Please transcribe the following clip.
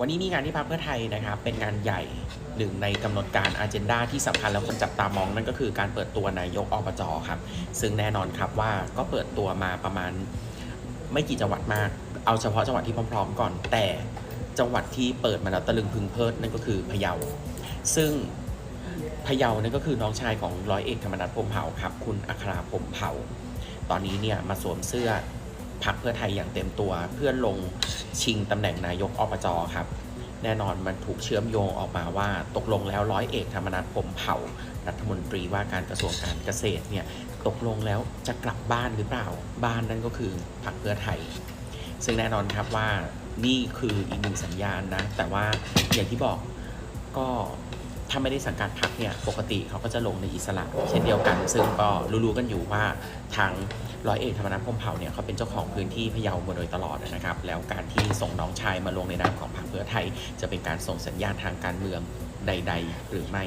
วันนี้มีงานที่พรรคเพื่อไทยนะครับเป็นงานใหญ่หนึ่งในกำหนดการอาเจนดาที่สำคัญแล้วคนจับตามองนั่นก็คือการเปิดตัวนายกอบจครับ ซึ่งแน่นอนครับว่าก็เปิดตัวมาประมาณไม่กี่จังหวัดมาก เอาเฉพาะจังหวัดที่พร้อมๆ ก่อน แต่จังหวัดที่เปิดมาแล้วตะลึงพึงเพลิดนั่นก็คือพะเยา ซึ่งพะเยานั่นก็คือน้องชายของร้อยเอกธรรมนัฐพรมเผ่าครับ คุณอัคราพรมเผ่า ตอนนี้เนี่ยมาสวมเสื้อ พักเพื่อไทยอย่างเต็มตัว เพื่อลงชิงตำแหน่งนายกอบจครับ แน่นอนมันถูกเชื่อมโยงออกมาว่าตกลงแล้วร้อยเอกธรรมนัฐพมเผ่า รัฐมนตรีว่าการกระทรวงการเกษตรเนี่ยตกลงแล้วจะกลับบ้านหรือเปล่า บ้านนั่นก็คือพักเพื่อไทย ซึ่งแน่นอนครับว่านี่คืออีกหนึ่งสัญญาณนะ แต่ว่าอย่างที่บอกก็ถ้าไม่ได้สังกัดพักเนี่ย ปกติเขาก็จะลงในอิสระ เช่นเดียวกัน ซึ่งก็รู้ๆกันอยู่ว่าทาง ร้อยเอกธรรมนัฐพมเผ่าเนี่ยเขาเป็นเจ้าของพื้นที่พะเยามาโดยตลอดนะครับ แล้วการที่ส่งน้องชายมาลงในนามของพรรคเพื่อไทย จะเป็นการส่งสัญญาณทางการเมืองใด ๆ หรือไม่